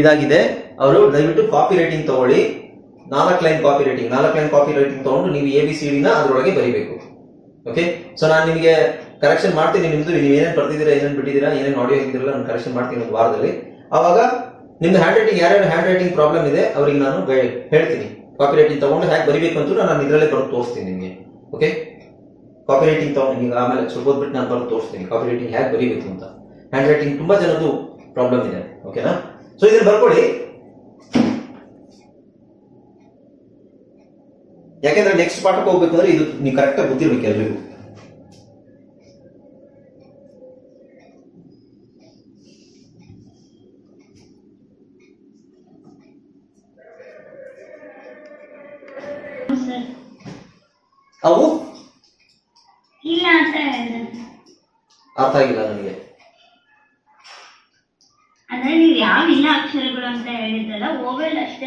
ಇದಾಗಿದೆ. ಅವರು ದಯವಿಟ್ಟು ಕಾಪಿ ರೈಟಿಂಗ್ ತಗೊಳ್ಳಿ. ನಾಲ್ಕು ಲೈನ್ ಕಾಪಿ ರೈಟಿಂಗ್ ನಾಲ್ಕು ಲೈನ್ ಕಾಪಿ ರೈಟಿಂಗ್ ತಗೊಂಡು ನೀವು ಎ ಬಿ ಸಿ ಡಿನ ಅದರೊಳಗೆ ಬರೀಬೇಕು. ಓಕೆ ಸೊ ನಾನು ನಿಮಗೆ ಕರೆಕ್ಷನ್ ಮಾಡ್ತೀನಿ ನಿಮ್ದು. ನೀವು ಏನೇನು ಬರ್ತಿದ್ದೀರಾ ಏನೇನು ಬಿಟ್ಟಿದ್ದೀರಾ, ಏನೇನು ಆಡಿಯೋ ಇದ್ದಿರಲ್ಲ ನಾನು ಕರೆಕ್ಷನ್ ಮಾಡ್ತೀನಿ ಒಂದು ವಾರದಲ್ಲಿ. ಆವಾಗ ನಿಮ್ದು ಹ್ಯಾಂಡ್ ರೈಟಿಂಗ್ ಯಾರ್ಯಾರು ಹ್ಯಾಂಡ್ ರೈಟಿಂಗ್ ಪ್ರಾಬ್ಲಮ್ ಇದೆ, ಅವ್ರಿಗೆ ನಾನು ಹೇಳ್ತೀನಿ. ಕಾಪಿ ರೈಟಿಂಗ್ ತಗೊಂಡು ಹೇಗೆ ಬರಿಬೇಕು ಅಂತ ನಾನು ಇದರಲ್ಲೇ ಬರೋದು ತೋರಿಸ್ತೀನಿ ನಿಮಗೆ. ಓಕೆ ಕಾಪಿ ರೈಟಿಂಗ್ ತಗೊಂಡು ನಿಮ್ಗೆ ಆಮೇಲೆ ಸ್ವಲ್ಪ ಬಿಟ್ಟು ನಾನು ಬರೋದು ತೋರಿಸ್ತೀನಿ. ಕಾಪಿ ರೈಟಿಂಗ್ ಹೇಗೆ ಬರೀಬೇಕು ಅಂತ. ಹ್ಯಾಂಡ್ ರೈಟಿಂಗ್ ತುಂಬಾ ಜನದ್ದು ಪ್ರಾಬ್ಲಮ್ ಇದೆ. ಓಕೆನಾ ಸೊ ಇದನ್ನ ಬರ್ಕೊಡಿ. ಯಾಕೆಂದ್ರೆ ನೆಕ್ಸ್ಟ್ ಪಾಠಕ್ಕೆ ಹೋಗ್ಬೇಕು ಅಂದ್ರೆ ಇದು ನೀವು ಕರೆಕ್ಟಾಗಿ ಗೊತ್ತಿರ್ಬೇಕು ಎಲ್ರಿಗೂ. ಅವು? ಅರ್ಥ ಆಗಿಲ್ಲ ನನಗೆ ಅಂದ್ರೆ ನೀವು ಯಾವ ಇಲ್ಲ ಅಕ್ಷರಗಳು ಅಂತ ಹೇಳಿದ್ರಲ್ಲ ಓವೆಲ್ ಅಷ್ಟೇ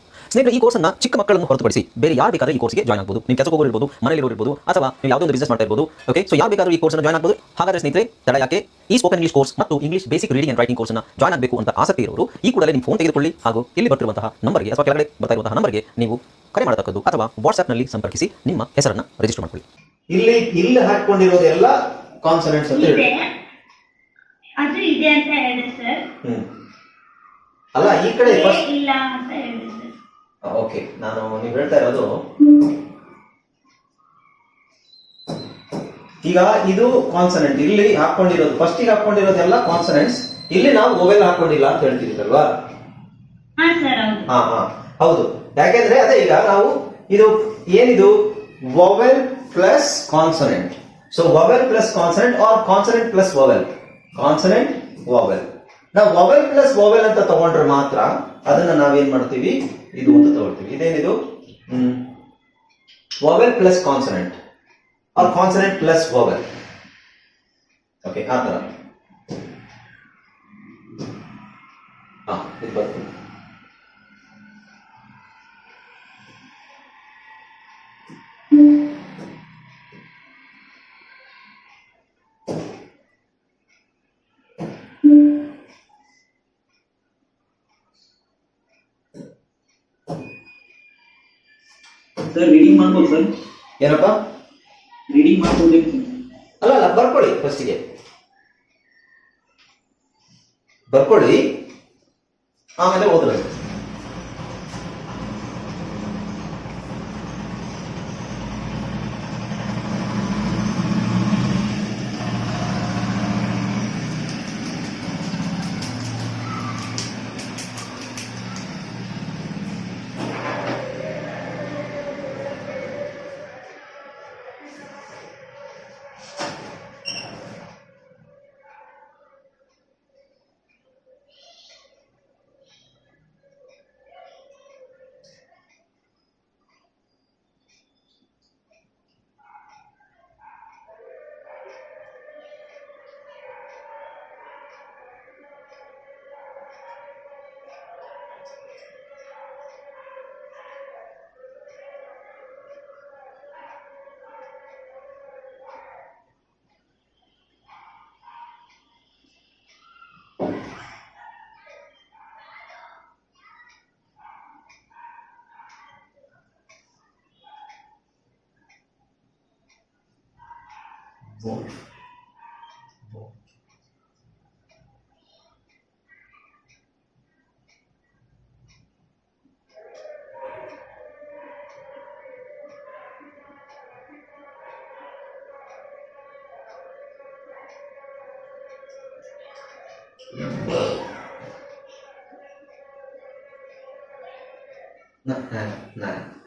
ಸ್ನೇಹಿತರೆ ಈ ಕೋರ್ಸ್ನ ಚಿಕ್ಕ ಮಕ್ಕಳನ್ನು ಹೊರತುಪಡಿಸಿ ಬೇರೆ ಯಾರು ಬೇಕಾದ್ರೆ ಈ ಕೋರ್ಸ್ಗೆ ಜಾಯ್ನ್ ಆಗಬಹುದು ನೀವು ಕೆಲಸ ಹೋಗಿರ್ಬೋದು ಮನೆಯಲ್ಲಿ ಇರ್ಬೋದು ಅಥವಾ ನೀವು ಯಾವುದೋ ಒಂದು ಬಿಸ್ನೆಸ್ ಮಾಡ್ತಾ ಇರ್ಬೋದು ಓಕೆ ಸೊ ಯಾರು ಬೇಕಾದ್ರೂ ಈ ಕೋರ್ಸ್ನ ಜಾಯ್ನ್ ಆಗಬಹುದು ಹಾಗಾದ್ರೆ ಸ್ನೇಹಿತರೆ ತಡ ಯಾಕೆ? ಈ ಸ್ಪೋಕನ್ ಇಂಗ್ಲಿಷ್ ಕೋರ್ಸ್ ಮತ್ತು English basic reading and writing ಕೋರ್ಸ್ನ ಜಾಯ್ನ್ ಆಗಬೇಕು ಅಂತ ಆಸಕ್ತಿ ಇರೋರು ಈ ಕೂಡಲೇ ನಿಮ್ಮ ಫೋನ್ ತೆಗೆದುಕೊಳ್ಳಿ ಹಾಗೂ ಇಲ್ಲಿ ಬರ್ತಿರುವಂತಹ ನಂಬರ್ಗೆ ಅಥವಾ ಕೆಳಗಡೆ ಬರ್ತಾ ಇರುವಂತಹ ನಂಬರ್ಗೆ ನೀವು ಕರೆ ಮಾಡತಕ್ಕದ್ದು ಅಥವಾ ವಾಟ್ಸ್ಆ್ಯಪ್ನಲ್ಲಿ ಸಂಪರ್ಕಿಸಿ ನಿಮ್ಮ ಹೆಸರನ್ನು ರಿಜಿಸ್ಟರ್ ಮಾಡ್ಕೊಳ್ಳಿ. ಇಲ್ಲಿ ಇಲ್ಲಿ ಹಾಕೊಂಡಿರೋದೆಲ್ಲ ಕಾನ್ಸನೆಂಟ್ಸ್ ಅಂತ ಹೇಳಿ ಇದೆ ಅದು ಇದೆ ಅಂತ ಹೇಳಿದೆ ಸರ್ ಹ್ಮ್. ಅಲ್ಲ ಈ ಕಡೆ ಫಸ್ಟ್ ಇಲ್ಲ ಅಂತ ಹೇಳಿದೆ. ಓಕೆ. ನಾನು ನೀವು ಹೇಳ್ತಾ ಇರೋದು ಈಗ ಇದು ಕಾನ್ಸನೆಂಟ್ ಇಲ್ಲಿ ಹಾಕೊಂಡಿರೋದು ಫಸ್ಟ್ ಫಸ್ಟಿಗೆ ಹಾಕೊಂಡಿರೋದೆಲ್ಲ ಕಾನ್ಸನೆಂಟ್ಸ್ ಇಲ್ಲಿ ನಾವು ಮೊಬೈಲ್ ಹಾಕೊಂಡಿಲ್ಲ ಅಂತ ಹೇಳ್ತಿದ್ದೀರಲ್ವಾ? ಹಾ ಹಾ ಹೌದು. ಯಾಕೆಂದ್ರೆ ಅದೇ ಈಗ ನಾವು ಇದು ಏನಿದು? Vowel plus consonant so vowel plus consonant or consonant plus vowel consonant vowel ನಾವು ವವೆಲ್ ಪ್ಲಸ್ ವೋವೆಲ್ ಅಂತ ತಗೊಂಡ್ರೆ ಮಾತ್ರ ಅದನ್ನ ನಾವೇನ್ ಮಾಡ್ತೀವಿ? ಇದು ಅಂತ ತಗೊಳ್ತೀವಿ. ಇದೇನಿದು? Vowel plus consonant or consonant plus vowel okay ಆ ತರ. ಹಾ ಇದು ಬರ್ತೀವಿ ಸರ್ ರೀಡಿಂಗ್ ಮಾಡ್ಬೋದು ಸರ್ ಏನಪ್ಪ? ರೀಡಿಂಗ್ ಮಾಡ್ಬೋದೇನು ಅಲ್ಲ ಅಲ್ಲ ಬರ್ಕೊಳ್ಳಿ ಫಸ್ಟಿಗೆ ಬರ್ಕೊಳ್ಳಿ. ಆಮೇಲೆ ಓದ್ರಿ volt volt nặng là là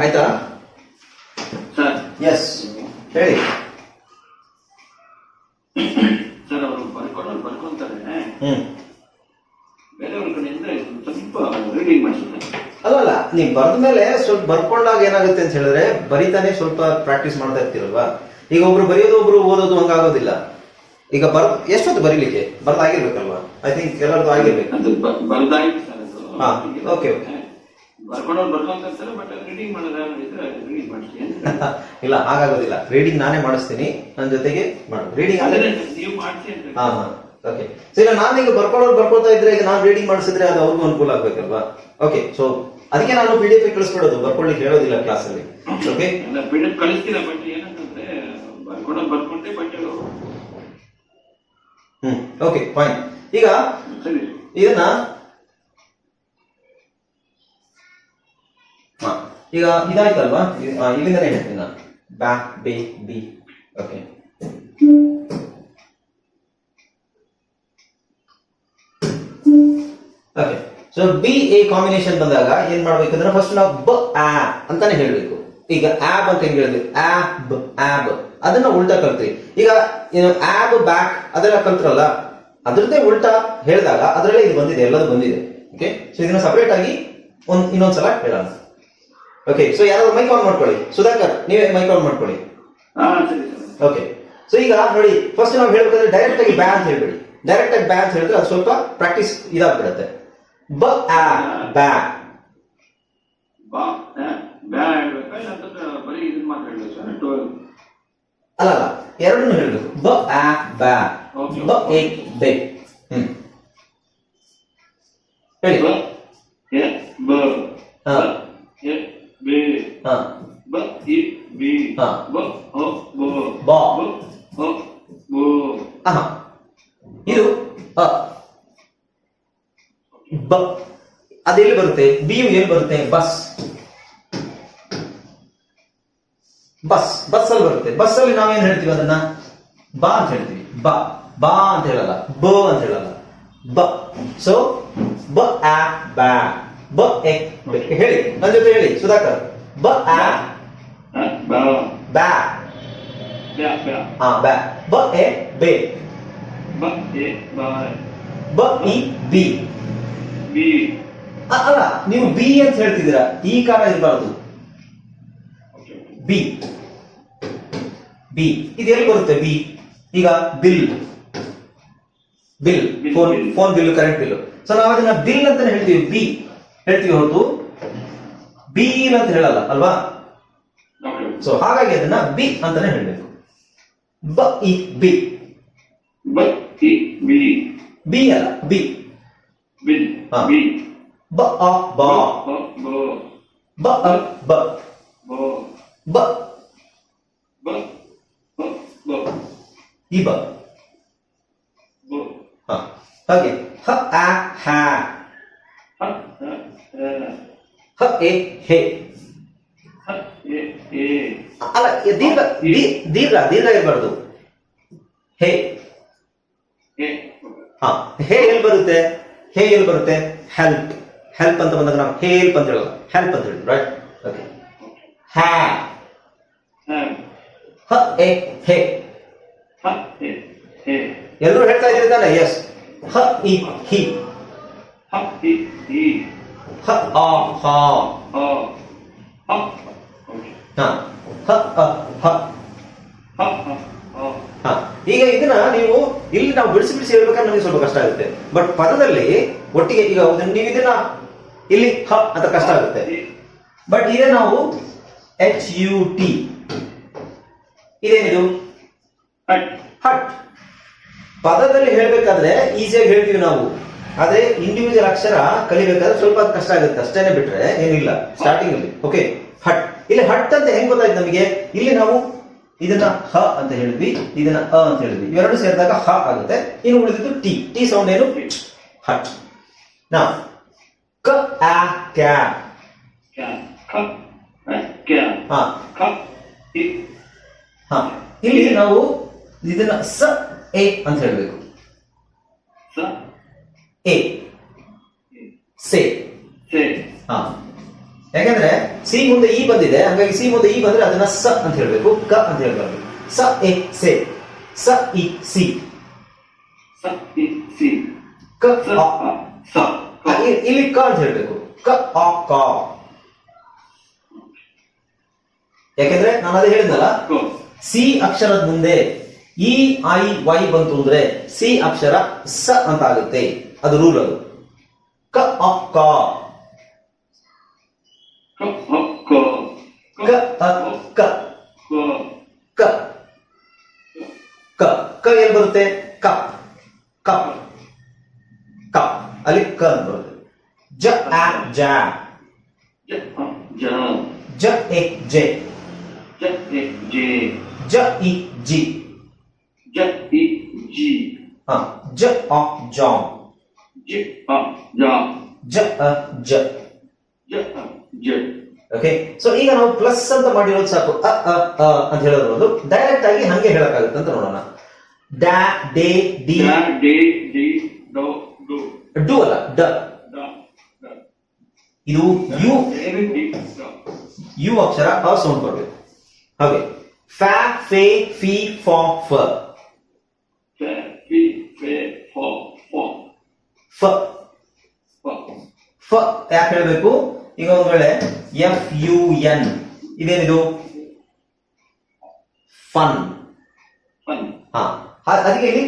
ಆಯ್ತಾ? ಎಸ್ ಹೇಳಿ. ಸರ್ ಅವರು ಬರ್ಕೊಂಡು ಬರ್ಕೊಂತಾರೆ. ಬೇರೆಯವ್ರ ಕಡೆಯಿಂದ ಸ್ವಲ್ಪ ರೀಡಿಂಗ್ ಮಾಡಿಸಿದ್ದಾರೆ ಅಲ್ಲಲ್ಲ ನೀವು ಬರೆದ ಮೇಲೆ ಸ್ವಲ್ಪ ಬರ್ಕೊಂಡಾಗ ಏನಾಗುತ್ತೆ ಅಂತ ಹೇಳಿದ್ರೆ ಬರಿತಾನೆ ಸ್ವಲ್ಪ ಪ್ರಾಕ್ಟೀಸ್ ಮಾಡ್ತಾ ಇರ್ತೀರಲ್ವಾ? ಈಗ ಒಬ್ರು ಬರೆಯೋದು ಒಬ್ರು ಓದೋದು ಹಂಗಾಗೋದಿಲ್ಲ. ಈಗ ಬರ್ ಎಷ್ಟೊತ್ತು ಬರೀಲಿಕ್ಕೆ? ಬರ್ದಾಗಿರ್ಬೇಕಲ್ವಾ? ಐ ಥಿಂಕ್ ಎಲ್ಲರದು ಆಗಿರ್ಬೇಕು. ಓಕೆ ಬ- ಬರ್ಕೊಂಡವ್ರು ಬರ್ಕೊಂತಾರೆ ಬಟ್ ರೀಡಿಂಗ್ ಮಾಡೋದಾಗಿದ್ರೆ ರೀಡಿಂಗ್ ಮಾಡಿಸಿ ಇಲ್ಲ ಹಾಗಾಗೋದಿಲ್ಲ. ರೀಡಿಂಗ್ ನಾನೇ ಮಾಡಿಸ್ತೀನಿ. ನನ್ನ ಜೊತೆಗೆ ರೀಡಿಂಗ್ ಅಂದ್ರೆ ನೀವು ಹಾ ಹಾ. ಓಕೆ ಸೊ ಈಗ ನಾನೀಗ ಬರ್ಕೊಳ್ಳೋರು ಬರ್ಕೊಳ್ತಾ ಇದ್ರೆ ಈಗ ನಾನು ರೀಡಿಂಗ್ ಮಾಡಿಸಿದ್ರೆ ಅದು ಅವ್ರಿಗೂ ಅನುಕೂಲ ಆಗ್ಬೇಕಲ್ವಾ? ಓಕೆ ಸೊ ಅದಕ್ಕೆ ನಾನು ಪಿ ಡಿ ಎಫ್ ಕಳಿಸ್ಕೊಡೋದು. ಬರ್ಕೊಳ್ಳಿಕ್ಕೆ ಹೇಳೋದಿಲ್ಲ ಓಕೆ ಬಟ್ ಏನಂತಂದ್ರೆ ಬರ್ಕೊಂಡವ್ರು ಬರ್ಕೊಂಡೆ ಬಟ್ ಹ್ಮ್ ಓಕೆ ಫೈನ್ ಈಗ ಇದನ್ನ ಈಗ ಇದಾಯ್ತಲ್ವಾ? ಇಲ್ಲಿಂದಲೇ ಹೇಳ್ತೀನಿ ನಾನು. ಬ್ಯಾ B B okay okay so B A combination ಬಂದಾಗ ಏನ್ ಮಾಡ್ಬೇಕಂದ್ರೆ ಫಸ್ಟ್ ನಾವು ಬ ಆ ಅಂತಾನೆ ಹೇಳ್ಬೇಕು. ಈಗ ಆಬ್ ಅಂತ ಹೆಂಗ್ ಹೇಳಿದ್ವಿ? ಆಬ್ ಆಬ್ ಅದನ್ನ ಉಲ್ಟಾ ಕಲ್ತ್ರಿ ಈಗ, ಏನು ಆಬ್ ಬ್ಯಾಕ್ ಅದೆಲ್ಲ ಕಲ್ತ್ರಲ್ಲ, ಅದ್ರದ್ದೇ ಉಲ್ಟಾ ಹೇಳಿದಾಗ ಅದರಲ್ಲೇ ಇದು ಬಂದಿದೆ, ಎಲ್ಲದೂ ಬಂದಿದೆ. ಓಕೆ ಸೊ ಇದನ್ನ ಸಪರೇಟ್ ಆಗಿ ಒಂದ್ ಇನ್ನೊಂದ್ಸಲ ಹೇಳೋಣ. ಓಕೆ ಸೊ ಯಾರಾದ್ರೂ ಮೈಕ್ ಆನ್ ಮಾಡ್ಕೊಳ್ಳಿ. ಸುಧಾಕರ್ ನೀವೇ ಮೈಕ್ ಆನ್ ಮಾಡ್ಕೊಳ್ಳಿ. ಓಕೆ ಸೊ ಈಗ ನೋಡಿ ಫಸ್ಟ್ ನಾವು ಹೇಳ್ಬೇಕಂದ್ರೆ ಡೈರೆಕ್ಟ್ ಆಗಿ ಬ್ಯಾ ಅಂತ ಹೇಳ್ಬೇಡಿ. ಡೈರೆಕ್ಟ್ ಆಗಿ ಬ್ಯಾ ಅಂತ ಹೇಳಿದ್ರೆ ಅದು ಸ್ವಲ್ಪ ಪ್ರಾಕ್ಟೀಸ್ ಇದಾಗ್ಬಿಡುತ್ತೆ. ಬ ಆ ಬ್ಯಾ ಅಲ್ಲ ಅಲ್ಲ ಎರಡನ್ನೂ ಹೇಳ್ಬೇಕು. ಬ ಆ ಬ್ಯಾ. ಬ ಏಕ್ ಬೆ. ಹ್ಮ್. ಹೇಳಿ ಬ ಎ ಬ ಹಾ. ಬ ಎ ಬೆ ಹಾ ಬ ಇ ಬಿ. ಬ ಬ ಬ. ಬ ಬ ಇದು ಅ ಬ ಅದೆಲ್ಲಿ ಬರುತ್ತೆ ಬಿಯು ಎಲ್ಲಿ ಬರುತ್ತೆ ಬಸ್ ಬಸ್ ಬಸ್ ಅಲ್ಲಿ ಬರುತ್ತೆ ಬಸ್ ಅಲ್ಲಿ ನಾವೇನ್ ಹೇಳ್ತೀವಿ ಅದನ್ನ ಬಾ ಅಂತ ಹೇಳ್ತೀವಿ ಬಾ ಬಾ ಅಂತ ಹೇಳಲ್ಲ ಬ ಅಂತ ಹೇಳಲ್ಲ ಬ ಸೊ ಬ ಆ ಬ್ಯಾ ಬ ಎ ಹೇಳಿ ನನ್ನ ಜೊತೆ ಹೇಳಿ ಸುಧಾಕರ್ ಬ ಆ ಬ ಬ್ಯಾ ಹಾ ಬ್ಯಾ ಬ ಎ ಬೆ ಬ ಇ ಬಿ ಅಲ್ಲ ನೀವು ಬಿ ಅಂತ ಹೇಳ್ತಿದ್ದೀರಾ ಈ ಕಾರ ಇರಬಾರ್ದು ಬಿ ಬಿ ಇದು ಎಲ್ಲಿ ಬರುತ್ತೆ ಬಿ ಈಗ bill bill phone. Phone bill current bill so ನಾವು ಅದನ್ನ ಬಿಲ್ ಅಂತ ಹೇಳ್ತೀವಿ ಬಿ ಹೇಳ್ತೀವಿ ಹೊರತು ಬಿ ಅಂತ ಹೇಳಲ್ಲ ಅಲ್ವಾ ಸೊ ಹಾಗಾಗಿ ಅದನ್ನ ಬಿ ಅಂತಾನೆ ಹೇಳಬೇಕು. ಬ ಇ ಬಿ. ಬ ಇ ಬಿ. ಬಿ ಅಲ್ಲ ಬಿ. ಬಿ ಬ. ಅ ಬ. ಬ ಅ ಬ. ಬ. ಬ. ಬ ಈ. ಹಾಗೆ ಹ ಆ ಹ. ಹ ಎ ಹೆ. ಅಲ್ಲ ದೀರ್ಘ ದೀರ್ಘ ದೀರ್ಘ ಇರಬಾರ್ದು ಹೇ. ಹೇ ಹಾ ಹೇ ಎಲ್ಲಿ ಬರುತ್ತೆ? ಹೇ ಎಲ್ಲಿ ಬರುತ್ತೆ? ಹೆಲ್ಪ್ ಹೆಲ್ಪ್ ಅಂತ ಬಂದಾಗ ನಾವು ಹೇಲ್ಪ್ ಅಂತ ಹೇಳೋದು ಹೆಲ್ಪ್ ಅಂತ ಹೇಳಿ ರೈಟ್ ಓಕೆ ಹ್ಯಾ ಹ. ಎ ಹೇ. ಹ ಹೇ ಹೇ. ಎಲ್ಲರೂ ಹೇಳ್ತಾ ಇದ್ದೀರಿ ತಾನೆ? ಎಸ್ ಹ ಇ ಹಿ. ಹ ಇ ಹಿ. ಹ ಆ ಹ ಓಕೆ ಹಾ ಹ ಅ ಹ ಹ ಹ ಹ ಹಾ ಈಗ ಇದನ್ನ ನೀವು ಇಲ್ಲಿ ನಾವು ಬಿಡಿಸಿ ಬಿಡಿಸಿ ಹೇಳ್ಬೇಕಾದ್ರೆ ನಮಗೆ ಸ್ವಲ್ಪ ಕಷ್ಟ ಆಗುತ್ತೆ. ಬಟ್ ಪದದಲ್ಲಿ ಒಟ್ಟಿಗೆ ಈಗ ನೀವು ಇದನ್ನ ಇಲ್ಲಿ ಹ ಅಂತ ಕಷ್ಟ ಆಗುತ್ತೆ. ಬಟ್ ಇದೇ ನಾವು ಎಚ್ ಯು ಟಿ ಇದೇನಿದು? ಹಟ್. ಹಟ್. ಪದದಲ್ಲಿ ಹೇಳ್ಬೇಕಾದ್ರೆ ಈಸಿಯಾಗಿ ಹೇಳ್ತೀವಿ ನಾವು. ಆದ್ರೆ ಇಂಡಿವಿಜುವಲ್ ಅಕ್ಷರ ಕಲಿಬೇಕಾದ್ರೆ ಸ್ವಲ್ಪ ಕಷ್ಟ ಆಗುತ್ತೆ. ಅಷ್ಟೇನೆ ಬಿಟ್ರೆ ಏನಿಲ್ಲ. ಸ್ಟಾರ್ಟಿಂಗ್ ಅಲ್ಲಿ. Okay hut. ಇಲ್ಲಿ ಹಟ್ ಅಂತ ಹೆಂಗ್ ಗೊತ್ತಾಯ್ತು ನಮಗೆ? ಇಲ್ಲಿ ನಾವು ಇದನ್ನ ಹ ಅಂತ ಹೇಳಿದ್ವಿ ಇದನ್ನ ಅ ಅಂತ ಹೇಳಿದ್ವಿ. ಇವೆರಡು ಸೇರಿದಾಗ ಹ ಆಗುತ್ತೆ. ಇನ್ನು ಉಳಿದಿದ್ದು ಟಿ. ಟಿ ಸೌಂಡ್ ಏನು? ಹಟ್ ನಾ ಕ ಆ ಕ್ಯಾ. ಇಲ್ಲಿ ನಾವು ಇದನ್ನ ಸ ಎ ಅಂತ ಹೇಳಬೇಕು. ಸ ಎ. ಸೆ. ಸೆ. ಹಾ. ಯಾಕಂದ್ರೆ ಸಿ ಮುಂದೆ ಇ ಬಂದಿದೆ ಹಾಗಾಗಿ ಸಿ ಮುಂದೆ ಇ ಬಂದ್ರೆ ಅದನ್ನ ಸ ಅಂತ ಹೇಳಬೇಕು. ಕ ಅಂತ ಹೇಳಬಾರ್ದು. ಸ ಎ ಸೆ. ಸ ಇ ಸಿ. ಸ ಹಿ ಸಿ. ಕ ಸ ಅ. ಅ ಸ ಇಲ್ಲಿ ಕ ಅಂತ ಹೇಳಬೇಕು. ಕ ಅ ಕ. ಯಾಕೆಂದ್ರೆ ನಾನು ಅದೇ ಹೇಳಿದ್ನಲ್ಲ? ಸಿ ಅಕ್ಷರದ ಮುಂದೆ ಇ ಐ ವೈ ಬಂತು ಅಂದ್ರೆ ಸಿ ಅಕ್ಷರ ಸ ಅಂತ ಆಗುತ್ತೆ. ಅದು ರೂಲ್ ಅದು. ಕ ಅ ಕ. ಕ ಹ ಕ ಕ ಅ ಕ ಕ ಕ ಕ ಕ ಎಲ್ಲಿ ಬರುತ್ತೆ ಕಪ್ ಕಪ್ ಕಪ್ ಅಲ್ಲಿ ಕ ಅಂತ ಬರುತ್ತೆ ಜ ಆ ಜ ಜ ಅ ಜ ಜ ಎ ಜೆ ಜ ಎ ಜೆ ಜ ಇ ಜಿ ಜ ಇ ಜಿ ಹ ಜ ಅ ಜ ಜಿ ಅ ಜ ಜ ಅ ಜ ಜ ಅ ಜ ಓಕೆ ಸೊ ಈಗ ನಾವು ಪ್ಲಸ್ ಅಂತ ಮಾಡಿರೋದು ಸಾಕು. ಅ ಅ ಅಂತ ಹೇಳೋದು ಡೈರೆಕ್ಟ್ ಆಗಿ ಹಂಗೆ ಹೇಳಕ್ಕಾಗುತ್ತೆ ಅಂತ ನೋಡೋಣ. ಡ್ಯಾ ಡೇ ಡಿ ಡೇ ಡೆ ಡಿ ಡೋ ಡು ಡು ಅಲ್ಲ ಡ ದ ದ. ಇದು ಯು. ದ ಯು ಅಕ್ಷರ ಅ ಸೌಂಡ್ ಬರಬೇಕು. ಹಾಗೆ ಫ್ಯಾ ಫ ಫ. ಫ. ಫ. ಫ. ಯಾಕೆ ಹೇಳಬೇಕು? ಈಗ ಒಂದ್ ವೇಳೆ ಎಫ್ ಯು ಎನ್ ಇದೇನಿದು? ಫನ್ ಹಾ ಅದಕ್ಕೆ ಇಲ್ಲಿ